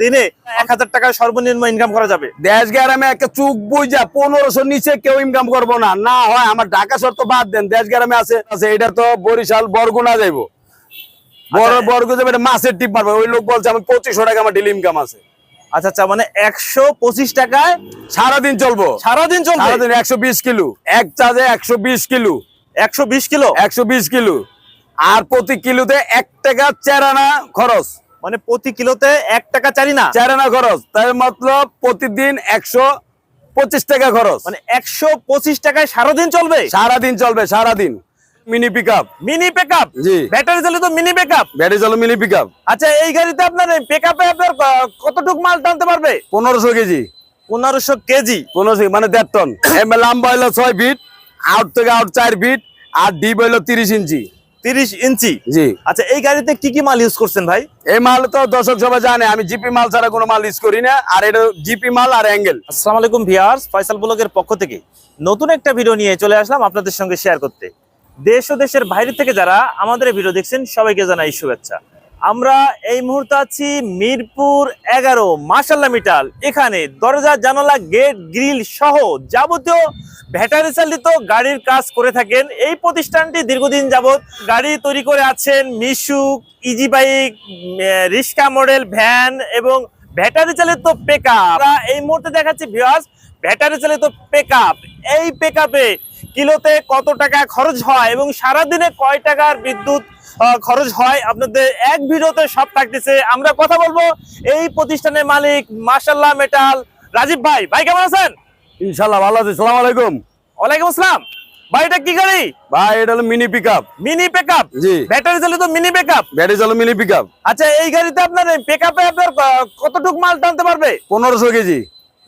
দিনে এক হাজার টাকা সর্বনিম্ন ইনকাম করা যাবে। দেশ গ্রামে একটা চুক বুঝা পনেরোশো নিচে কেউ ইনকাম করব না। না হয় আমার ঢাকা শহর তো বাদ দেন দেশ গ্রামে আছে এটা তো বরিশাল বরগুনা যাইবো। বড় আচ্ছা। যাবে মাছের টিপ মারবে ওই লোক বলছে আমার পঁচিশশো টাকা আমার ডেলি ইনকাম আছে। আচ্ছা আচ্ছা মানে একশো পঁচিশ টাকায় সারাদিন চলবো। সারাদিন চলবে? সারাদিন একশো বিশ কিলো। এক একশো বিশ কিলো। একশো বিশ কিলো? একশো বিশ কিলো। আর প্রতি কিলোতে এক টাকা চেরানা খরচ। মানে প্রতি কিলোতে এক টাকা চারি না? চেরানা খরচ। তার মতলব প্রতিদিন একশো পঁচিশ টাকা খরচ। মানে একশো পঁচিশ টাকায় সারাদিন চলবে? সারাদিন চলবে সারাদিন। মিনি মিনি জি। ব্যাটারি চালিত mini battery mini pick up আচ্ছা এই গাড়িতে আপনার আপনার কতটুক মাল টানতে পারবে? পনেরোশো কেজি। পনেরোশো কেজি। মানে টন লাম্বা ফিট আউট থেকে আউট চার ফিট আর ডিপ হইল তিরিশ ইঞ্চি তিরিশ ইঞ্চি। জি। আচ্ছা এই গাড়িতে কি কি মাল ইউজ করছেন ভাই? এই মাল তো দর্শক সবাই জানে আমি জিপি মাল ছাড়া কোনো মাল ইউজ করি না। আর এটা জিপি মাল আর অ্যাঙ্গেল। আসসালামু আলাইকুম ভিউয়ার্স ফয়সাল ব্লগের পক্ষ থেকে নতুন একটা ভিডিও নিয়ে চলে আসলাম আপনাদের সঙ্গে শেয়ার করতে। দেশ ও দেশের বাইরে থেকে যারা আমাদের ভিডিও দেখছেন সবাইকে জানাই শুভেচ্ছা। আমরা এই মুহূর্তে আছি মিরপুর এগারো মাসাল্লা মিটাল। এখানে দরজা, জানালা, গেট, গ্রিল সহ যাবতীয় ব্যাটারি চালিত গাড়ির কাজ করে থাকেন। এই প্রতিষ্ঠানটি দীর্ঘদিন যাবত গাড়ি তৈরি করে আছেন মিশুক ইজি বাইক রিক্সা মডেল, ভ্যান এবং ব্যাটারি চালিত আমরা এই মুহূর্তে দেখাচ্ছি ভিউয়ার্স ব্যাটারি চালিত পেকআপ এই পেকআপে কিলোতে কত টাকা খরচ হয় এবং সারাদিনে কয় টাকার বিদ্যুৎ খরচ হয়। আপনাদের এক ভিডিওতে সব থাকতেছে। আমরা কথা বলব এই প্রতিষ্ঠানের মালিক মাশাল্লাহ মেটাল রাজীব ভাই। ভাই কেমন আছেন? ইনশাল্লাহ ভালো আছে। সালাম আলাইকুম। ওয়ালাইকুম আসসালাম। ভাই এটা কি গাড়ি? ভাই এটা হলো mini pick up mini pickup জি। ব্যাটারি চালিত মিনি পেকআপ ব্যাটারি চালো মিনি পিকআপ আচ্ছা এই গাড়িতে আপনার পেকআপে আপনার কতটুক মাল টানতে পারবে? পনেরোশো কেজি।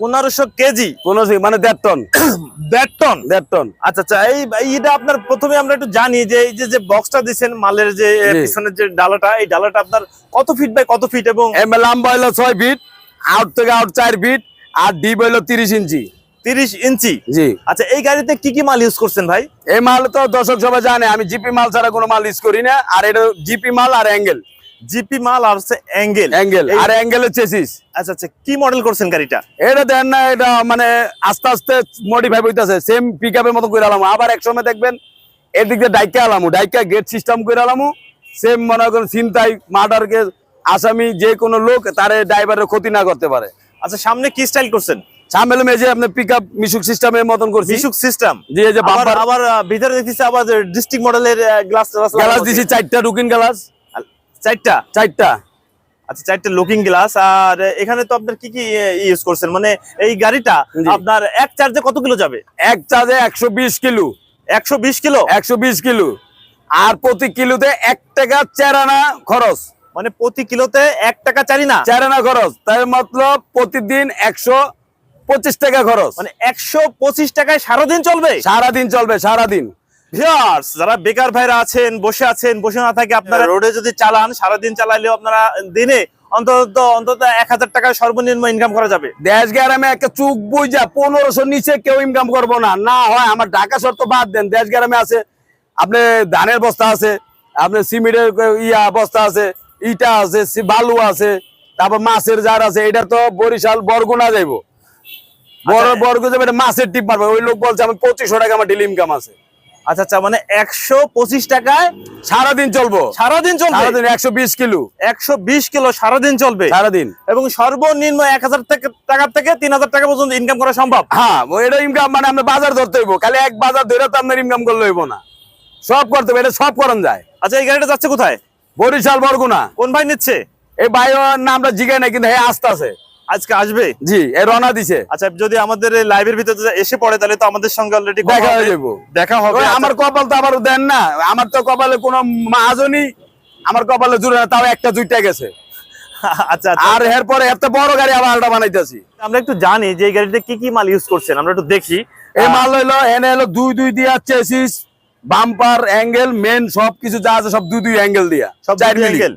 পনেরোশো কেজি। পনেরোশো মানে দেড় টন দেড় টন দেড় টন আচ্ছা আচ্ছা এই এইটা আপনার প্রথমে আমরা একটু জানি যে এই যে বক্সটা দিচ্ছেন মালের যে পিছনের যে ডালাটা এই ডালাটা আপনার কত ফিট বাই কত ফিট এবং লাম্বা হইল ছয় ফিট আউট থেকে আউট চার ফিট আর ডিপ হইল তিরিশ ইঞ্চি। তিরিশ ইঞ্চি? জি। আচ্ছা এই গাড়িতে কি কি মাল ইউজ করছেন ভাই? এই মাল তো দর্শক সবাই জানে আমি জিপি মাল ছাড়া কোনো মাল ইউজ করি না আর এটা জিপি মাল আর অ্যাঙ্গেল জিপি মাল আর হচ্ছে অ্যাঙ্গেল। অ্যাঙ্গেল আর অ্যাঙ্গেলের চেসিস আচ্ছা আচ্ছা কি মডেল করছেন গাড়িটা? এটা দেন না এটা মানে আস্তে আস্তে মডিফাই হইতাছে সেম পিক আপের মতো করে আলামু। আবার এক সময় দেখবেন এদিক দিয়ে ডাইকা আলামু ডাইকা গেট সিস্টেম করে আলামু। সেম মনে করেন চিন্তাই মার্ডারকে আসামি যে কোনো লোক তারে ড্রাইভারের ক্ষতি না করতে পারে। আচ্ছা সামনে কি স্টাইল করছেন? মেজে আপনি মিশুক সিস্টেমের মতন করছি। মিশুক সিস্টেম যে আবার আবার ভিতরে দেখতেছি আবার ডিস্ট্রিক্ট মডেলের গ্লাস গ্লাস দিছি চারটা রুকিন গ্লাস চারটা চারটা। আচ্ছা চারটে লুকিং গ্লাস আর এখানে তো আপনার কি কি ইউজ করছেন? মানে এই গাড়িটা আপনার এক চার্জে কত কিলো যাবে? এক চার্জে একশো বিশ কিলো। একশো বিশ কিলো? একশো বিশ কিলো। আর প্রতি কিলোতে এক টাকা চেরানা খরচ। মানে প্রতি কিলোতে এক টাকা চারি না চারানা খরচ। তার মতলব প্রতিদিন একশো পঁচিশ টাকা খরচ। মানে একশো পঁচিশ টাকায় সারাদিন চলবে? সারাদিন চলবে সারাদিন। ভিউয়ার্স যারা বেকার ভাইরা আছেন বসে আছেন বসে না থাকে আপনারা রোডে যদি চালান সারাদিন চালাইলেও আপনারা দিনে অন্তত অন্তত এক হাজার টাকা সর্বনিম্ন ইনকাম করা যাবে। দেশ গ্রামে একটা চুক বুঝা পনেরোশো নিচে কেউ ইনকাম করব না। না হয় আমার ঢাকা শহর তো বাদ দেন দেশ গ্রামে আছে আপনি ধানের বস্তা আছে আপনি সিমেন্টের ইয়া বস্তা আছে ইটা আছে বালু আছে তারপর মাছের জার আছে এটা তো বরিশাল বরগুনা যাইবো। বড় আচ্ছা। বর্গ যাবে মাছের টিপ মারবে। ওই লোক বলছে আমার পঁচিশশো টাকা আমার ডেলি ইনকাম আছে। আচ্ছা আচ্ছা মানে একশো পঁচিশ টাকায় সারাদিন চলবো। সারাদিন চলবে? সারাদিন একশো বিশ কিলো। একশো বিশ কিলো সারাদিন চলবে? সারাদিন। এবং সর্বনিম্ন এক হাজার টাকার থেকে তিন হাজার টাকা পর্যন্ত ইনকাম করা সম্ভব? হ্যাঁ এটা ইনকাম মানে আপনার বাজার ধরতে হইব। খালি এক বাজার ধরে তো আপনার ইনকাম করলে হইব না। সব করতে হবে এটা সব করেন যায়। আচ্ছা এই গাড়িটা যাচ্ছে কোথায়? বরিশাল বরগুনা। কোন ভাই নিচ্ছে? এই ভাইয়ের নামটা জিগাই নাই কিন্তু হ্যাঁ আসতে আছে। আজকে আসবে? জি রওনা দিছে। আচ্ছা যদি আমাদের লাইভের ভিতরে এসে পড়ে তাহলে তো আমাদের সঙ্গে অলরেডি দেখা হয়ে যাব দেখা হবে আচ্ছা। আমার কপাল তো আবার দেন না। আমার তো কপালে কোনো মাহাজনই আমার কপালে জুড়ে না তাও একটা দুইটা গেছে। আচ্ছা, আচ্ছা। আর এরপরে বড় গাড়ি আবার বানাইতেছি। আমরা একটু জানি যে এই গাড়িতে কি কি মাল ইউজ করছেন আমরা একটু দেখি। মাল এনে দুই দুই চেসিস বাম্পার অ্যাঙ্গেল মেন সবকিছু যা আছে সব দুই দুই অ্যাঙ্গেল দিয়া। সব অ্যাঙ্গেল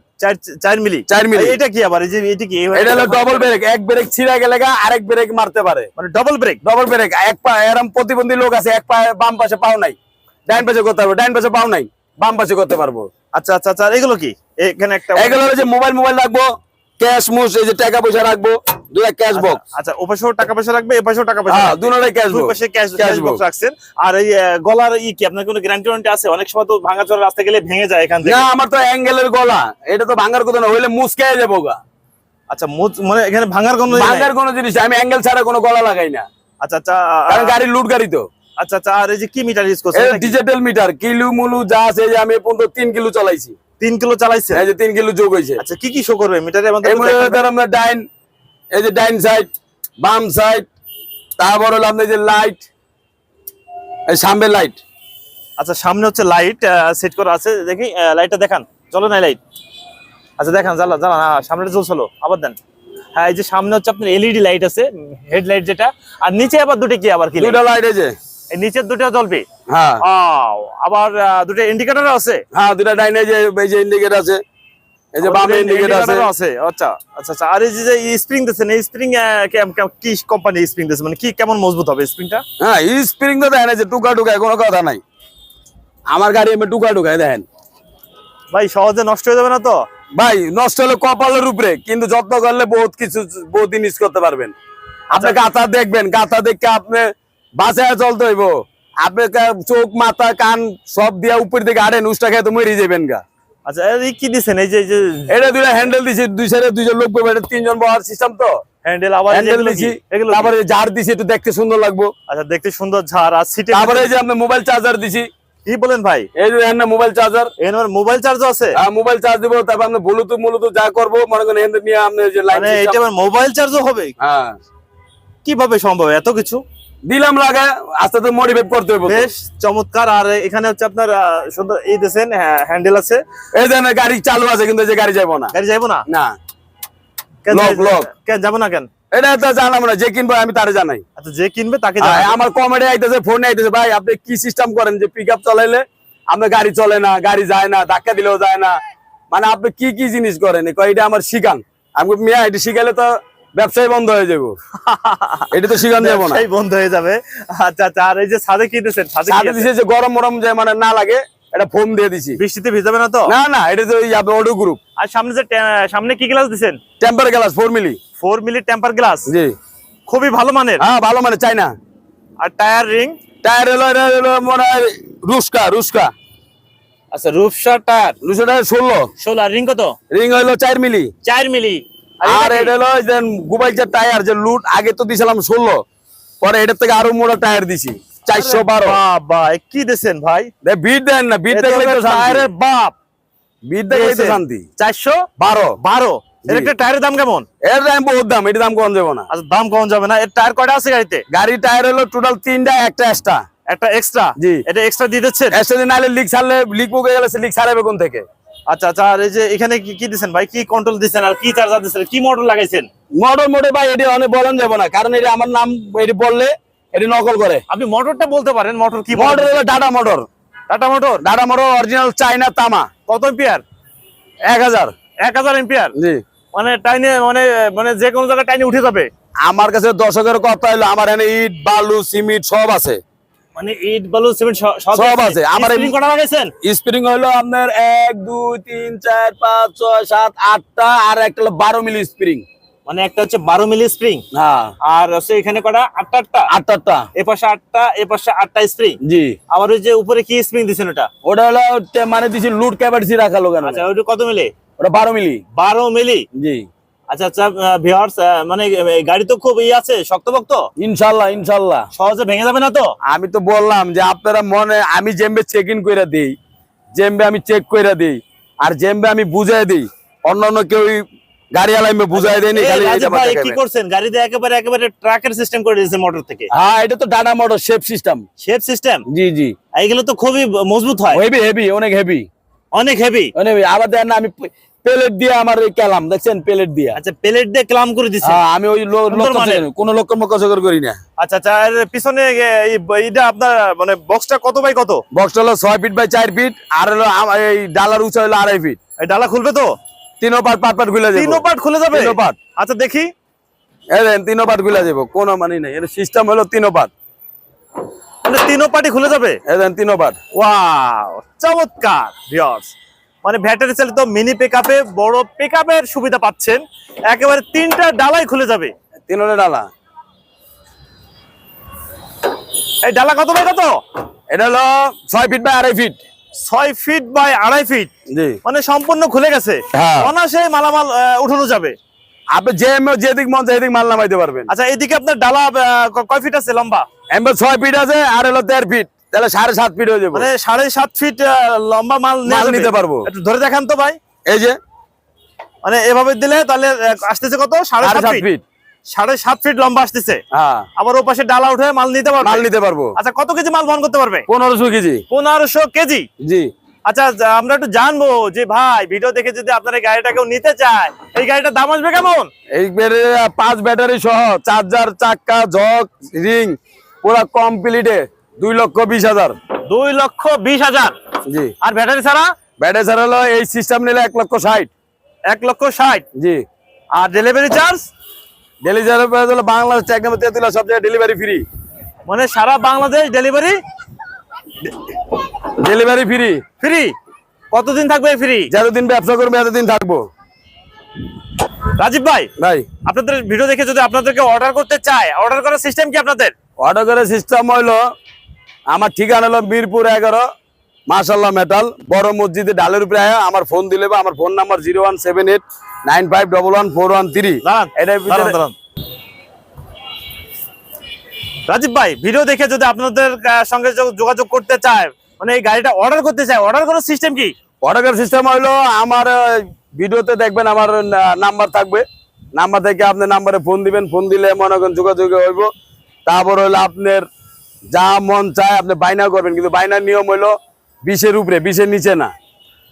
আরেক ব্রেক মারতে পারে। মানে ব্রেক ব্রেক এক পা প্রতিবন্ধী লোক আছে এক বাম পাশে পাও নাই। পাশে করতে পারব পাও নাই। বাম পাশে করতে পারব। আচ্ছা আচ্ছা আচ্ছা এগুলো কি? এখানে একটা মোবাইল মোবাইল রাখব। ক্যাশ মুস এই যে টাকা পয়সা রাখব দুটা ক্যাশ বক্স। আচ্ছা ও টাকা পয়সা রাখবে এ টাকা পয়সা হ্যাঁ রাখবে। ক্যাশ বক্স পাশে ক্যাশ ক্যাশ ক্যাশ বক্স রাখছেন। আর এই গলার ই কি আপনার কোনো গ্যারান্টি ওয়ারেন্টি আছে? অনেক সময় তো ভাঙা চোরা রাস্তা গেলে ভেঙে যায় এখান থেকে। না আমার তো অ্যাঙ্গেলের গলা এটা তো ভাঙার কথা না হইলে মুসকে যাব গা। আচ্ছা মানে এখানে ভাঙার কোনো ভাঙার কোনো জিনিস আমি অ্যাঙ্গেল ছাড়া কোনো গলা লাগাই না। আচ্ছা আচ্ছা কারণ গাড়ি লুট গাড়ি তো। আচ্ছা আচ্ছা আর এই যে কি মিটার ইউজ করছেন ডিজিটাল মিটার কিলো মুলু যা আছে যে আমি পর্যন্ত তিন কিলো চালাইছি। তিন কিলো চালাইছেন এই যে তিন কিলো যোগ হয়েছে আচ্ছা কি কি শো করবে? মিটারে আমাদের আমরা ডাইন এই যে ডাইন সাইড বাম সাইড তারপর হলো আপনার যে লাইট এই সামনে লাইট আচ্ছা সামনে হচ্ছে লাইট সেট করা আছে। দেখি লাইটটা দেখান। চলো না লাইট আচ্ছা দেখান জ্বালা জ্বালা হ্যাঁ সামনে জ্বলছিল আবার দেন। হ্যাঁ এই যে সামনে হচ্ছে আপনার এলইডি লাইট আছে হেডলাইট যেটা। আর নিচে আবার দুটো কি আবার কি? দুটা লাইট এই যে। এই নিচের দুটো জ্বলবে হ্যাঁ। আবার দুটো ইন্ডিকেটর আছে? হ্যাঁ দুটা ডাইনে যে এই যে ইন্ডিকেটর আছে এই যে বামে ইন্ডিকেটর আছে। আছে। আচ্ছা আচ্ছা আচ্ছা। আর এই যে স্প্রিং দিচ্ছেন এই স্প্রিং কি কোম্পানি স্প্রিং মানে কি কেমন মজবুত হবে স্প্রিংটা হ্যাঁ স্প্রিং তো দেখেন এই যে টুকা টুকায় কোনো কথা নাই। আমার গাড়ি এমনি টুকা টুকায় দেখেন। ভাই সহজে নষ্ট হয়ে যাবে না তো? ভাই নষ্ট হলে কপালের উপরে কিন্তু যত্ন করলে বহুত কিছু বহুত ইউজ করতে পারবেন। আপনি আচ্ছা। গাথা দেখবেন গাথা দেখে আপনি বাসায় চলতে হইব আপনি চোখ মাথা কান সব দিয়া উপর দিকে আড়েন উষ্টা খেয়ে তো মরে যাবেন গা। আচ্ছা এই কি দিচ্ছেন এই যে এটা দুইটা হ্যান্ডেল দিছি দুই সাইডে দুইজন লোক বসবে, এটা তিনজন বহার সিস্টেম তো। হ্যান্ডেল আবার হ্যান্ডেল দিছি তারপরে জার দিছি একটু দেখতে সুন্দর লাগবো। আচ্ছা দেখতে সুন্দর ঝাড় আর সিটে তারপরে এই যে আপনি মোবাইল চার্জার দিছি। কি বলেন ভাই? এই যে মোবাইল চার্জার এর মোবাইল আছে? মোবাইল চার্জ দিব তারপর আপনি ব্লুটুথ ব্লুটুথ যা করব মনে করেন এখান নিয়ে আপনি যে লাইন মানে এটা মোবাইল চার্জও হবে? হ্যাঁ। কীভাবে সম্ভব? এত কিছু? দিলাম লাগা আস্তে আস্তে মডিফাই করতে হবে বেশ চমৎকার আর এখানে হচ্ছে আপনার সুন্দর এই দিয়েছেন হ্যান্ডেল আছে। এই দেন গাড়ি চালু আছে কিন্তু এই যে গাড়ি যাব না। গাড়ি যাইবো না? না। কেন Lock, যাই- কেন যাব না কেন? এটা তো জানাম না যে কিনবো আমি তারে জানাই। আচ্ছা যে কিনবে তাকে জানাবে। আমার কমেডি আইতেছে ফোনে আইতেছে ভাই আপনি কি সিস্টেম করেন যে পিক আপ চালাইলে? আপনার গাড়ি চলে না গাড়ি যায় না ধাক্কা দিলেও যায় না। মানে আপনি কি কি জিনিস করেন? কয় এটা আমার শিখান। আমি মিয়া এটা শিখাইলে তো ব্যবসায় বন্ধ হয়ে যাব। এটা তো শিখান যাব না। বন্ধ হয়ে যাবে। আচ্ছা আচ্ছা আর এই যে ছাদে কি দিয়েছেন ছাদে? দিছে যে গরম মরম যে মানে না লাগে এটা ফোম দিয়ে দিছি। বৃষ্টিতে ভিজাবে না তো? না না এটা তো অটো গ্রুপ আর সামনে যে সামনে কি গ্লাস দিছেন? Temper glass four milli four milli temper glass জি। খুবই ভালো মানের? হ্যাঁ ভালো মানে চাই না আর টায়ার রিং টায়ার এলো মনে হয় রুস্কা রুস্কা। আচ্ছা রূপসার টায়ার দুশো টাকা ষোলো। ষোলো আর রিং কত? রিং হইল চার মিলি চার মিলি আর এটা হলো যে গুবাই যে টায়ার যে লুট আগে তো দিছিলাম ষোলো পরে এটার থেকে আরও মোটা টায়ার দিছি চারশো বারো। বাবা কি দিছেন ভাই? বিট দেন না বিট দেখলে হলো তো শান্তি। টায়ারের বাপ। বিট দেখলে শান্তি। চারশো বারো। বারো। এর একটা টায়ারের দাম কেমন? এর দাম বহুত দাম এটার দাম কম যাব না। আচ্ছা দাম কম যাবে না। এর টায়ার কয়টা আছে গাড়িতে? গাড়ি টায়ার হলো টোটাল তিনটা একটা এক্সট্রা একটা এক্সট্রা জি। এটা এক্সট্রা দিয়ে দিচ্ছেন? এক্সট্রা দিন নাহলে লিক ছাড়লে লিক গেলে লিক ছাড়াবে কোন থেকে? আচ্ছা আচ্ছা আর এই যে এখানে কি কি দিচ্ছেন ভাই? কি কন্ট্রোল দিচ্ছেন আর কি চার্জার দিচ্ছেন কি মোটর লাগাইছেন? মোটর মোটে ভাই এটি অনেক বলেন যাব না কারণ এটা আমার নাম এটি বললে এটি নকল করে। আপনি মোটরটা বলতে পারেন মোটর কি মোটর হলো Tata motor Tata motor Tata motor original China তামা কত এম্পিয়ার এক হাজার। এক হাজার এম্পিয়ার জি। মানে টাইনে মানে মানে যে কোনো জায়গায় টাইনে উঠে যাবে। আমার কাছে দর্শকের কথা হলো আমার এখানে ইট বালু সিমেন্ট সব আছে। মানে ইট বালু সিমেন্ট সব আছে। আমার এই- স্প্রিং কটা লাগাইছেন স্প্রিং হলো আপনার এক দুই তিন চার পাঁচ ছয় সাত আটটা আর একটা হলো বারো মিলি স্প্রিং মানে একটা হচ্ছে বারো মিলি স্প্রিং হ্যাঁ। আর হচ্ছে এখানে কটা? এ পাশে এ পাশে স্প্রিং জি। আবার ওই যে উপরে কি স্প্রিং ওটা? ওটা হলো মানে দিছি লুট ক্যাপাসিটি রাখালো কেন আচ্ছা ওটা কত মিলি? ওটা বারো মিলি। বারো মিলি? জি। আচ্ছা আচ্ছা ভিওয়ার্স মানে গাড়ি তো খুব ই আছে শক্তপোক্ত? ইনশাল্লাহ ইনশাল্লাহ। সহজে ভেঙে যাবে না তো? আমি তো বললাম যে আপনারা মনে আমি জেম্বে চেক ইন করে দিই। জেম্বে আমি চেক করে দিই। আর জেম্বে আমি বুঝাই দিই। অন্য অন্য কেউ গাড়ি আলাইমে বুঝাই দেয়নি খালি কি করছেন? গাড়িতে একেবারে একেবারে ট্রাকের সিস্টেম করে দিয়েছে মোটর থেকে। হ্যাঁ এটা তো motor shape system shape system জি জি। এইগুলো তো খুবই মজবুত হয়। হেভি হেভি অনেক হেভি অনেক হেভি অনেক আবার দেখেন আমি প্লেট দিয়ে আমার এই কেলাম দেখছেন? প্লেট দিয়ে। আচ্ছা প্লেট দিয়ে ক্লাম করে দিচ্ছে হ্যাঁ, আমি ওই। কোন লক্ষ্য মক্কর করি না। আচ্ছা আচ্ছা পিছনে এইটা আপনার মানে বক্সটা কত বাই কত? বক্সটা হলো ছয় ফিট বাই চার ফিট আর হলো এই ডালার উঁচা হলো আড়াই ফিট এই ডালা খুলবে তো? তিনও পাট পাট পাট খুলে যাব। পার্ট খুলে যাবে? তিনও পাট আচ্ছা দেখি। এই দেন তিনও পাট খুলে যাব কোনো মানে নেই। এর সিস্টেম হলো তিনও পাট মানে তিনও পার্টি খুলে যাবে? এই দেন তিনও পাট ওয়াও চমৎকার ভিউয়ার্স মানে ব্যাটারি চালিত মিনি পিকআপে বড় পিকআপের সুবিধা পাচ্ছেন। একেবারে তিনটা ডালাই খুলে যাবে। তিনটে ডালা। এই ডালা কত বাই কত? এটা হলো ছয় ফিট বাই আড়াই ফিট ছয় ফিট বাই আড়াই ফিট মানে সম্পূর্ণ খুলে গেছে। হ্যাঁ। অনাসে মালামাল উঠানো যাবে। আপনি যে যেদিক মন মাল নামাইতে পারবেন। আচ্ছা এদিকে আপনার ডালা কয় ফিট আছে লম্বা? এমবে ছয় ফিট আছে আর হলো দেড় ফিট তাহলে সাড়ে সাত ফিট হয়ে যাবে। মানে সাড়ে সাত ফিট লম্বা মাল? নিতে পারব। একটু ধরে দেখান তো ভাই। এই যে। মানে এভাবে দিলে তাহলে আসতেছে কত? সাড়ে সাত ফিট সাড়ে সাত ফিট লম্বা আসতেছে। হ্যাঁ। আবার ও পাশে ডালা উঠে মাল নিতে পারব? মাল নিতে পারব। আচ্ছা কত কেজি মাল বহন করতে পারবে? পনেরোশো কেজি। পনেরোশো কেজি? জি। আচ্ছা আমরা একটু জানব যে ভাই ভিডিও দেখে যদি আপনার এই গাড়িটা কেউ নিতে চায় এই গাড়িটার দাম আসবে কেমন? এই পাঁচ ব্যাটারি সহ চার্জার চাক্কা ঝক রিং পুরো কমপ্লিটে দুই লক্ষ বিশ হাজার। দুই লক্ষ বিশ হাজার। জি। আর ব্যাটারি ছাড়া? ব্যাটারি ছাড়া হলো এই সিস্টেম নিলে এক লক্ষ ষাট। এক লক্ষ ষাট? জি। আর ডেলিভারি চার্জ ডেলিভারি হলো বাংলাদেশ চেক নাম্বার তেতুলা সব জায়গায় ডেলিভারি ফ্রি মানে সারা Bangladesh delivery delivery free free কতদিন থাকবে ফ্রি যতদিন ব্যবসা করবে এতদিন থাকব। রাজীব ভাই ভাই। আপনাদের ভিডিও দেখে যদি আপনাদেরকে অর্ডার করতে চায় অর্ডার করার সিস্টেম কি আপনাদের? অর্ডার করার সিস্টেম হইল আমার ঠিকানা হলো মিরপুর এগারো মাশাল্লাহ মেটাল বড় মসজিদে ডালের উপরে আয়া আমার ফোন দিলে বা আমার phone number zero one seven eight nine five double one four one three. দাঁড়ান। রাজীব ভাই ভিডিও দেখে যদি আপনাদের সঙ্গে যোগাযোগ করতে চায় মানে এই গাড়িটা অর্ডার করতে চায় অর্ডার করার সিস্টেম কি? অর্ডার করার সিস্টেম হইল আমার ভিডিওতে দেখবেন আমার নাম্বার থাকবে। নাম্বার থেকে আপনি নাম্বারে ফোন দিবেন ফোন দিলে মনে করেন যোগাযোগ হইব। তারপর হলো আপনার যা মন চায় আপনি বাইনা করবেন কিন্তু বাইনার নিয়ম হইল বিশের উপরে বিশের নিচে না।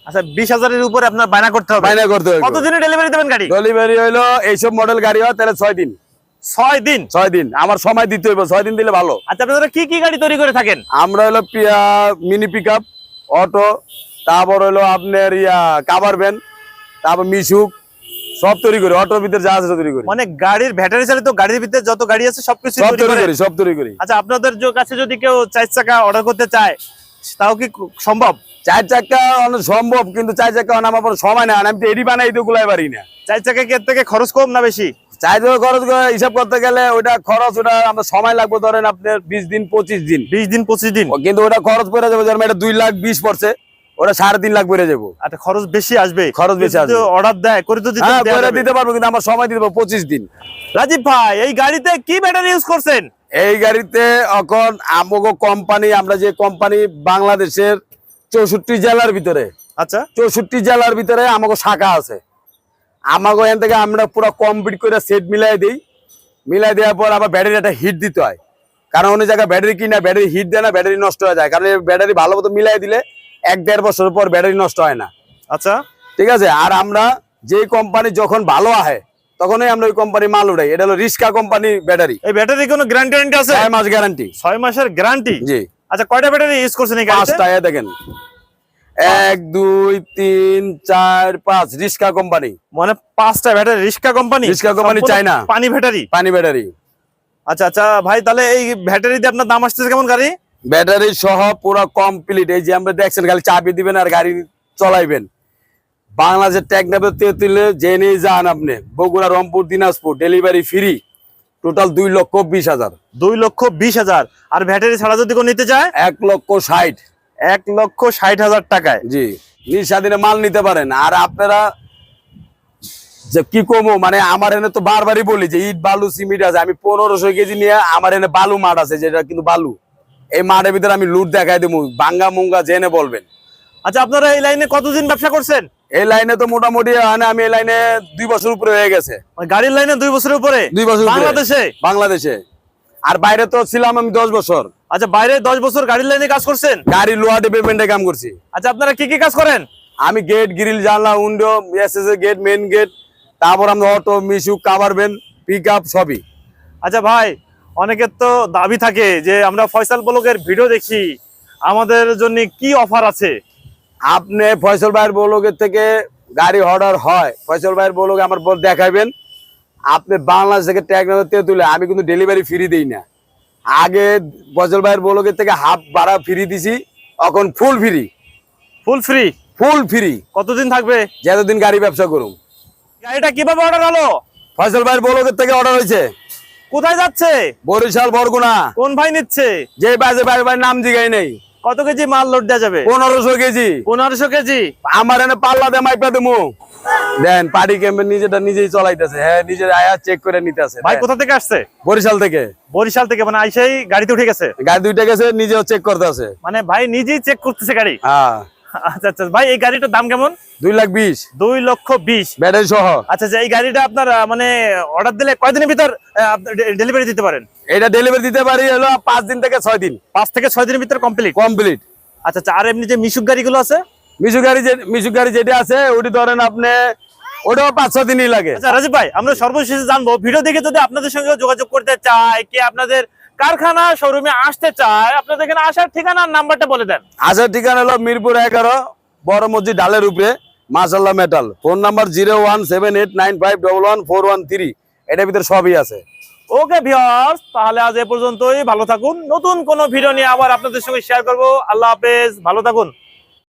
আচ্ছা বিশ হাজারের উপরে আপনার বায়না করতে হবে। বাইনা করতে হবে। কতদিনে ডেলিভারি দেবেন গাড়ি? ডেলিভারি হইল এইসব মডেল গাড়ি হয় তাহলে ছয় দিন। ছয় দিন? ছয় দিন আমার সময় দিতে হইব ছয় দিন দিলে ভালো। আচ্ছা আপনারা কি কি গাড়ি তৈরি করে থাকেন? আমরা হলো মিনি পিক আপ অটো তারপর হলো আপনার ইয়া কাভার ভ্যান তারপর মিশুক সব তৈরি করি অটোর ভিতরে যা আছে তৈরি করি। মানে গাড়ির ব্যাটারি চালিত গাড়ির ভিতরে যত গাড়ি আছে সবকিছু সব তৈরি করি সব তৈরি করি। আচ্ছা আপনাদের যে- কাছে যদি কেউ চার চাকা অর্ডার করতে চায় তাও কি সম্ভব? চার চাকা সম্ভব কিন্তু চার চাকা আমার সময় না আমি তো এডি বানাই তো গুলাই পারি না। চার চাকা এর থেকে খরচ কম না বেশি? চার চাকা খরচ হিসাব করতে গেলে ওটা খরচ ওটা আমরা সময় লাগবে ধরেন আপনার বিশ দিন পঁচিশ দিন। বিশ দিন পঁচিশ দিন। কিন্তু ওটা খরচ পড়ে যাবে যেমন এটা দুই লাখ বিশ পড়ছে। ওটা সাড়ে তিন লাখ পড়ে যাব। আচ্ছা খরচ বেশি আসবে। খরচ বেশি আসবে। অর্ডার দেয় করে তো হ্যাঁ করে দিতে পারব কিন্তু আমার সময় দিতে পারব পঁচিশ দিন। রাজীব ভাই এই গাড়িতে কি ব্যাটারি ইউজ করছেন? এই গাড়িতে এখন আমগো কোম্পানি আমরা যে কোম্পানি বাংলাদেশের চৌষট্টি জেলার ভিতরে আচ্ছা। চৌষট্টি জেলার ভিতরে আমাকে শাখা আছে। আমাকে এখান থেকে আমরা পুরো কমপ্লিট করে সেট মিলাই দিই। মিলাই দেওয়ার পর আবার ব্যাটারি একটা হিট দিতে হয়। কারণ অন্য জায়গায় ব্যাটারি কিনা ব্যাটারি হিট দেয় না ব্যাটারি নষ্ট হয়ে যায়। কারণ ব্যাটারি ভালো মতো মিলাই দিলে এক দেড় বছর পর ব্যাটারি নষ্ট হয় না। আচ্ছা। ঠিক আছে? আর আমরা যে কোম্পানি যখন ভালো আহে তখনই আমরা ওই কোম্পানি মাল উঠাই। এটা হলো রিস্কা কোম্পানি ব্যাটারি। এই ব্যাটারি কোনো গ্যারান্টি গ্যারান্টি আছে? ছয় মাস গ্যারান্টি ছয় মাসের গ্যারান্টি জি। আচ্ছা কয়টা ব্যাটারি ইউজ করছেন এই গাড়িতে পাঁচটা দেখেন। এক দুই তিন চার পাঁচ রিস্কা কোম্পানি মানে পাঁচটা ব্যাটারি রিস্কা কোম্পানি রিস্কা কোম্পানি চায়না। পানি ব্যাটারি? পানি ব্যাটারি। আচ্ছা আচ্ছা ভাই তাহলে এই ব্যাটারি দিয়ে আপনার দাম আসতেছে কেমন গাড়ি? ব্যাটারি সহ পুরো কমপ্লিট এই যে আমরা দেখছেন খালি চাবি দিবেন আর গাড়ি চলাইবেন। বাংলাদেশের নেবে তেতুলে জেনে যান আপনি। Bogura Rangpur Dinajpur delivery free total দুই লক্ষ বিশ হাজার। দুই লক্ষ বিশ হাজার। আর ব্যাটারি ছাড়া যদি কেউ নিতে চায়? এক লক্ষ ষাট। এক লক্ষ ষাট হাজার টাকায়। জি। নিঃস্বাধীনে মাল নিতে পারেন। আর আপনারা যে কি কমো মানে আমার এনে তো বারবারই বলি যে ইট বালু সিমিট আছে। আমি পনেরোশো কেজি নিয়ে আমার এনে বালু মাঠ আছে যেটা কিন্তু বালু। এই মাঠের ভিতরে আমি লুট দেখাই দেবো বাঙ্গা মুঙ্গা জেনে বলবেন। আচ্ছা আপনারা এই লাইনে কতদিন ব্যবসা করছেন? এই লাইনে তো মোটামুটি মানে আমি এই লাইনে দুই বছর উপরে হয়ে গেছে। মানে গাড়ির লাইনে দুই বছরের উপরে? দুই বছর বাংলাদেশে? বাংলাদেশে। আর বাইরে তো ছিলাম আমি দশ বছর। আচ্ছা বাইরে দশ বছর গাড়ির লাইনে কাজ করছেন? গাড়ি লোয়া ডেভেলপমেন্টে কাম করছি। আচ্ছা আপনারা কি কি কাজ করেন? আমি গেট গ্রিল জানলা উইন্ডো গেট মেন গেট তারপর আমরা auto Mishuk cover van pick up সবই। আচ্ছা ভাই অনেকের তো দাবি থাকে যে আমরা ফয়সাল ব্লগের ভিডিও দেখি। আমাদের জন্য কি অফার আছে? আপনি ফয়সল ভাইয়ের বলকের থেকে গাড়ি অর্ডার হয় ফয়সল ভাইয়ের বলকে আমার বল দেখাবেন আপনি বাংলাদেশ থেকে ট্যাগ নেওয়ার তুলে আমি কিন্তু ডেলিভারি ফ্রি দিই না। আগে ফয়সল ভাইয়ের বলকের থেকে হাফ ভাড়া ফ্রি দিছি এখন full free full free full free কতদিন থাকবে? যতদিন গাড়ি ব্যবসা করুন গাড়িটা কীভাবে অর্ডার হলো? ফয়সল ভাইয়ের বলকের থেকে অর্ডার হয়েছে। কোথায় যাচ্ছে? বরিশাল বরগুনা। কোন ভাই নিচ্ছে? যে বাজে ভাই ভাই নাম জিগাই নেই। কত কেজি মাল লোড দেওয়া যাবে? পনেরোশো কেজি। পনেরোশো কেজি? আমার এনে পাল্লা দে মাইপা দেবো দেন পার্টি ক্যাম্পে নিজেটা নিজেই চলাইতেছে। হ্যাঁ নিজের আয়া চেক করে নিতেছে। ভাই কোথা থেকে আসছে? বরিশাল থেকে। বরিশাল থেকে মানে আইসাই গাড়িতে উঠে গেছে? গাড়ি দুইটা গেছে নিজেও চেক করতেছে। মানে ভাই নিজেই চেক করতেছে গাড়ি? হ্যাঁ। আচ্ছা আচ্ছা ভাই এই গাড়িটার দাম কেমন? দুই লাখ বিশ। দুই লক্ষ বিশ। ব্যাটারি সহ। আচ্ছা আচ্ছা এই গাড়িটা আপনার মানে অর্ডার দিলে কয়দিনের ভিতর ডেলিভারি দিতে পারেন? এটা ডেলিভারি দিতে পারি হলো পাঁচ দিন থেকে ছয় দিন। পাঁচ থেকে ছয় দিনের ভিতর কমপ্লিট কমপ্লিট আচ্ছা আচ্ছা আর এমনি যে মিশুক গাড়িগুলো আছে? মিশু গাড়ি যে মিশু গাড়ি যেটা আছে ওটি ধরেন আপনি ওটাও পাঁচ ছ দিনই লাগে। আচ্ছা রাজীব ভাই আমরা সর্বশেষে জানব ভিডিও দেখে যদি আপনাদের সঙ্গে যোগাযোগ করতে চায় কি আপনাদের কারখানা শোরুমে আসতে চায় আপনাদের এখানে আসার ঠিকানার নাম্বারটা বলে দেন। আসার ঠিকানা হলো মিরপুর এগারো বড় মসজিদ ডালের উপরে মাসাল্লাহ metal phone number zero one seven eight nine five double one four one three. এটার ভিতরে সবই আছে। ওকে ভিওর্স তাহলে আজ এ পর্যন্তই ভালো থাকুন। নতুন কোনো ভিডিও নিয়ে আবার আপনাদের সঙ্গে শেয়ার করব। আল্লাহ হাফেজ ভালো থাকুন।